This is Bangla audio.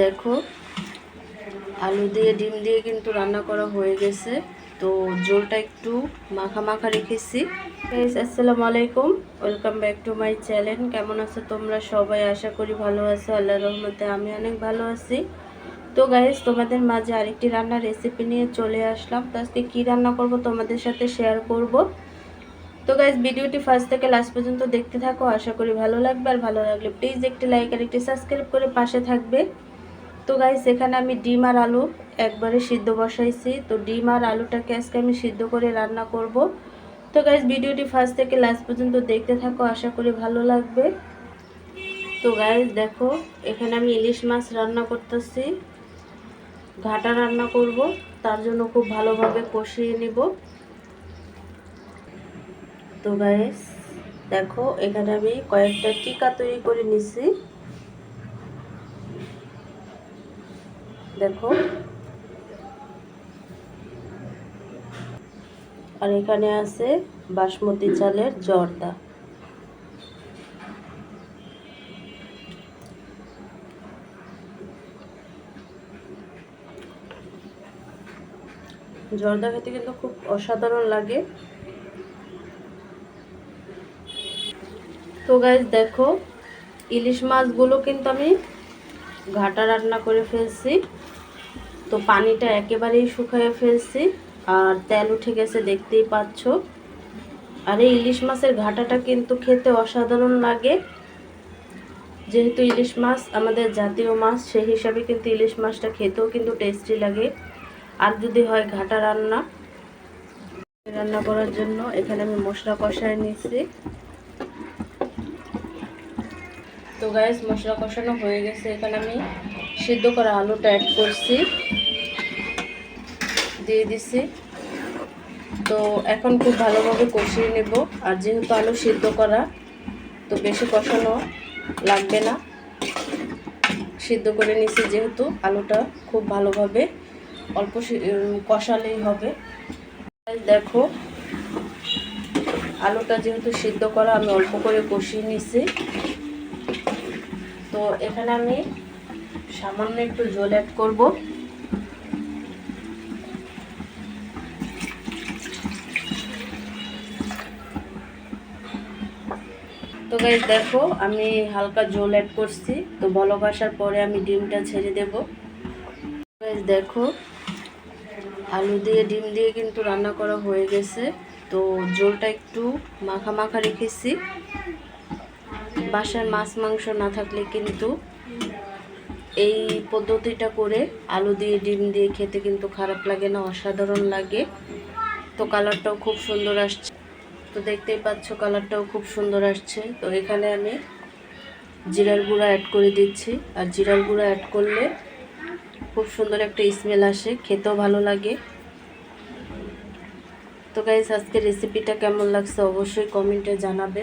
দেখো, আলু দিয়ে, ডিম দিয়ে কিন্তু রান্না করা হয়ে গেছে। তো ঝোলটা একটু মাখা মাখা রেখেছি আসসালামু আলাইকুম। Welcome back to my channel কেমন আছো তোমরা সবাই? আশা করি ভালো আছো। আল্লাহ রহমতে আমি অনেক ভালো আছি। তো গাইজ তোমাদের মাঝে আরেকটি রান্নার রেসিপি নিয়ে চলে আসলাম। তো আজকে কী রান্না করব তোমাদের সাথে শেয়ার করব। তো গাইজ ভিডিওটি ফার্স্ট থেকে লাস্ট পর্যন্ত দেখতে থাকো। আশা করি ভালো লাগবে। আর ভালো লাগলে প্লিজ একটি লাইক আর একটি সাবস্ক্রাইব করে পাশে থাকবে। তো গাইজ এখানে আমি ডিম আর আলু একবারে সিদ্ধ বসাইছি। তো ডিম আর আলুটাকে আজকে আমি সিদ্ধ করে রান্না করব। তো গাইজ ভিডিওটি ফার্স্ট থেকে লাস্ট পর্যন্ত দেখতে থাকো। আশা করি ভালো লাগবে। তো গাইজ দেখো, এখানে আমি ইলিশ মাছ রান্না করতেছি। ঘাটা রান্না করব। তার জন্য খুব ভালোভাবে কষিয়ে নিব। তো গাইস দেখো, এখানে আমি কয়েকটা টিকা তৈরি করে নিছি। দেখো। আর এখানে আছে বাসমতি চালের জর্দা। জর্দা খেতে কিন্তু খুব অসাধারণ লাগে। তো গাইজ দেখো, ইলিশ মাছগুলো কিন্তু আমি ঘাটা রান্না করে ফেলছি। তো পানিটা একেবারেই শুকিয়ে ফেলছি, আর তেল উঠে গেছে, দেখতেই পাচ্ছ। আর এই ইলিশ মাছের ঘাটাটা কিন্তু খেতে অসাধারণ লাগে। যেহেতু ইলিশ মাছ আমাদের জাতীয় মাছ, সেই হিসাবে কিন্তু ইলিশ মাছটা খেতেও কিন্তু টেস্টি লাগে। আর যদি হয় ঘাটা রান্না রান্না করার জন্য এখানে আমি মশলা কষায় নিয়েছি তো গ্যাস মশলা কষানো হয়ে গেছে। এখানে আমি সিদ্ধ করা আলুটা অ্যাড করছি। দিয়ে দিছি। তো এখন খুব ভালোভাবে কষিয়ে নেব। আর যেহেতু আলু সিদ্ধ করা, তো বেশি কষানো লাগবে না। সিদ্ধ করে নিছি যেহেতু আলুটা খুব ভালোভাবে অল্প কষালেই হবে। দেখো, আলুটা যেহেতু সিদ্ধ করা, আমি অল্প করে কষিয়ে নিছি। তো এখানে আমি সামান্য একটু জল অ্যাড করব। তো গাইজ দেখো, আমি হালকা জল অ্যাড করছি। তো বলক আসার পরে আমি ডিমটা ছেড়ে দেব। দেখো, আলু দিয়ে ডিম দিয়ে কিন্তু রান্না করা হয়ে গেছে। তো জলটা একটু মাখা মাখা রেখেছি। বাসায় মাছ, মাংস না থাকলে কিন্তু এই পদ্ধতিটা করে আলু দিয়ে, ডিম দিয়ে খেতে কিন্তু খারাপ লাগে না, অসাধারণ লাগে। তো কালারটাও খুব সুন্দর আসছে। তো দেখতেই পাচ্ছ কালারটাও খুব সুন্দর আসছে। তো এখানে আমি জিরার গুঁড়া অ্যাড করে দিচ্ছি। আর জিরার গুঁড়া অ্যাড করলে খুব সুন্দর একটা স্মেল আসে, খেতেও ভালো লাগে। তো গাইজ আজকে রেসিপিটা কেমন লাগছে অবশ্যই কমেন্টে জানাবে।